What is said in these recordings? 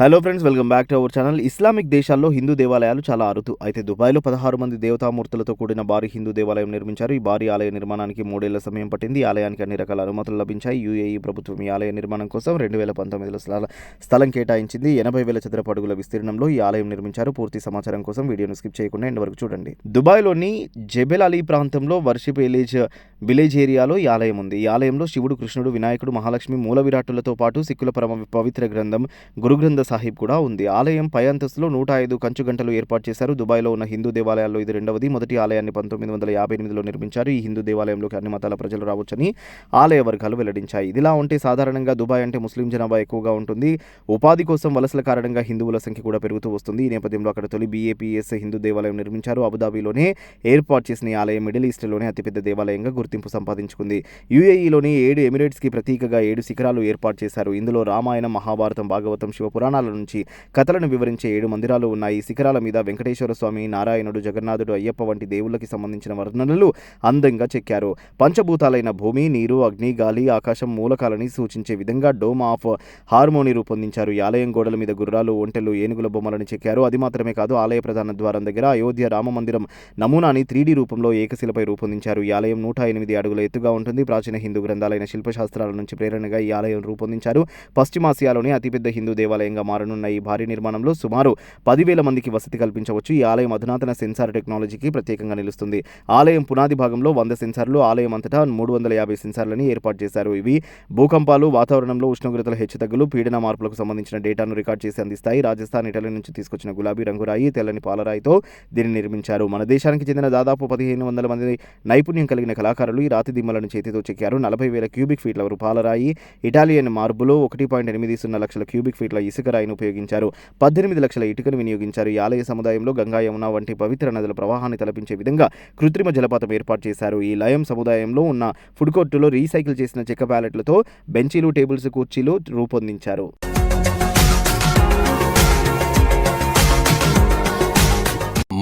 Hello friends welcome back to our channel Islamic దేశాల్లో హిందూ దేవాలయాలు చాలా అరుదు అయితే దుబాయ్లో పదహారు మంది దేవతామూర్తులతో కూడిన భారీ హిందూ దేవాలయం నిర్మించారు ఈ భారీ ఆలయ నిర్మాణానికి మూడేళ్ళ సమయం పట్టింది. ఈ ఆలయానికి అన్ని రకాల అనుమతులు లభించాయి. యూఏఈ ప్రభుత్వం ఈ ఆలయ నిర్మాణం కోసం రెండు వేల పంతొమ్మిదిలో స్థల స్థలం కేటాయించింది. ఎనభై వేల చదరపు అడుగుల విస్తీర్ణంలో ఈ ఆలయం నిర్మించారు పూర్తి సమాచారం కోసం వీడియోను స్కిప్ చేయకుండా ఎండ్ వరకు చూడండి. దుబాయ్లోని జెబెల్ అలీ ప్రాంతంలో వర్షిప్ ఎలీజ్ విలేజ్ ఏరియాలో ఈ ఆలయం ఉంది. ఈ ఆలయంలో శివుడు కృష్ణుడు వినాయకుడు మహాలక్ష్మి మూల విరాటులతో పాటు సిక్కుల పరమ పవిత్ర గ్రంథం గురుగ్రంథ సాహిబ్ కూడా ఉంది. ఆలయం పై అంతస్తులో నూట ఐదు కంచు గంటలు ఏర్పాటు చేశారు. దుబాయ్లో ఉన్న హిందూ దేవాలయాల్లో ఇది రెండవది. మొదటి ఆలయాన్ని పంతొమ్మిది వందల యాభై ఎనిమిదిలో నిర్మించారు. ఈ హిందూ దేవాలయంలోకి అన్ని మతాల ప్రజలు రావచ్చని ఆలయ వర్గాలు వెల్లడించాయి. ఇదిలా ఉంటే సాధారణంగా దుబాయ్ అంటే ముస్లిం జనాభా ఎక్కువగా ఉంటుంది. ఉపాధి కోసం వలసల కారణంగా హిందువుల సంఖ్య కూడా పెరుగుతూ వస్తుంది. ఈ నేపథ్యంలో అక్కడ తొలి బీఏపీఎస్ హిందూ దేవాలయం నిర్మించారు. అబుదాబిలోనే ఏర్పాటు చేసిన ఈ ఆలయం మిడిల్ ఈస్ట్లోనే అతిపెద్ద దేవాలయంగా గుర్తింపు సంపాదించుకుంది. యుఏఈలోని ఏడు ఎమిరేట్స్కి ప్రతీకగా ఏడు శిఖరాలు ఏర్పాటు చేశారు. ఇందులో రామాయణం మహాభారతం భాగవతం శివపురాణాల నుంచి కథలను వివరించే ఏడు మందిరాలు ఉన్నాయి. శిఖరాల మీద వెంకటేశ్వర స్వామి నారాయణుడు జగన్నాథుడు అయ్యప్ప వంటి దేవుళ్ళకి సంబంధించిన వర్ణనలు అందంగా చెక్కారు. పంచభూతాలైన భూమి నీరు అగ్ని గాలి ఆకాశం మూలకాలని సూచించే విధంగా డోమ్ ఆఫ్ హార్మోని రూపొందించారు. ఈ ఆలయం గోడల మీద గుర్రాలు ఒంటెలు ఏనుగుల బొమ్మలను చెక్కారు. అది మాత్రమే కాదు ఆలయ ప్రధాన ద్వారం దగ్గర అయోధ్య రామ మందిరం నమూనాని త్రీడీ రూపంలో ఏకశిలపై రూపొందించారు. ఈ ఆలయం నూట ఎనిమిది అడుగుల ఎత్తుగా ఉంటుంది. ప్రాచీన హిందూ గ్రంథాలైన శిల్పశాస్త్రాల నుంచి ప్రేరణగా ఈ ఆలయం రూపొందించారు. పశ్చిమాసియాలోని అతిపెద్ద హిందూ దేవాలయంగా మారనున్న ఈ భారీ నిర్మాణంలో సుమారు పదివేల మందికి వసతి కల్పించవచ్చు. ఈ ఆలయం అధునాతన సెన్సార్ టెక్నాలజీకి ప్రత్యేకంగా నిలుస్తుంది. ఆలయం పునాది భాగంలో వంద సెన్సార్లు ఆలయం అంతటా మూడు వందల యాభై సెన్సార్లని ఏర్పాటు చేశారు. ఇవి భూకంపాలు వాతావరణంలో ఉష్ణోగ్రతల హెచ్చుతగ్గులు పీడన మార్పులకు సంబంధించిన డేటాను రికార్డ్ చేసి అందిస్తాయి. రాజస్థాన్ ఇటలీ నుంచి తీసుకొచ్చిన గులాబీ రంగురాయి తెల్లని పాలరాయితో దీన్ని నిర్మించారు. మన దేశానికి చెందిన దాదాపు పదిహేను వందల మంది నైపుణ్యం కలిగిన కళాకారులు ఈ రాతి దిమ్మలను చేతితో చెక్కారు. నలభై వేల క్యూబిక్ ఫీట్ల పాలరాయి ఇటాలియన్ మార్బులో ఒకటి పాయింట్ ఎనిమిది సున్నా లక్షల క్యూబిక్ ఫీట్ల ఇసుక రాయిని ఉపయోగించారు. పద్దెనిమిది లక్షల ఇటుకను వినియోగించారు. ఈ ఆలయ సముదాయంలో గంగా యమున వంటి పవిత్ర నదుల ప్రవాహాన్ని తలపించే విధంగా కృత్రిమ జలపాతం ఏర్పాటు చేశారు. ఈ లయం సముదాయంలో ఉన్న ఫుడ్ కోర్టులో రీసైకిల్ చేసిన చెక్క ప్యాలెట్లతో బెంచీలు టేబుల్స్ కుర్చీలు రూపొందించారు.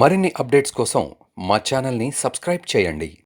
మరిన్ని అప్డేట్స్ కోసం మా ఛానల్ని సబ్స్క్రైబ్ చేయండి.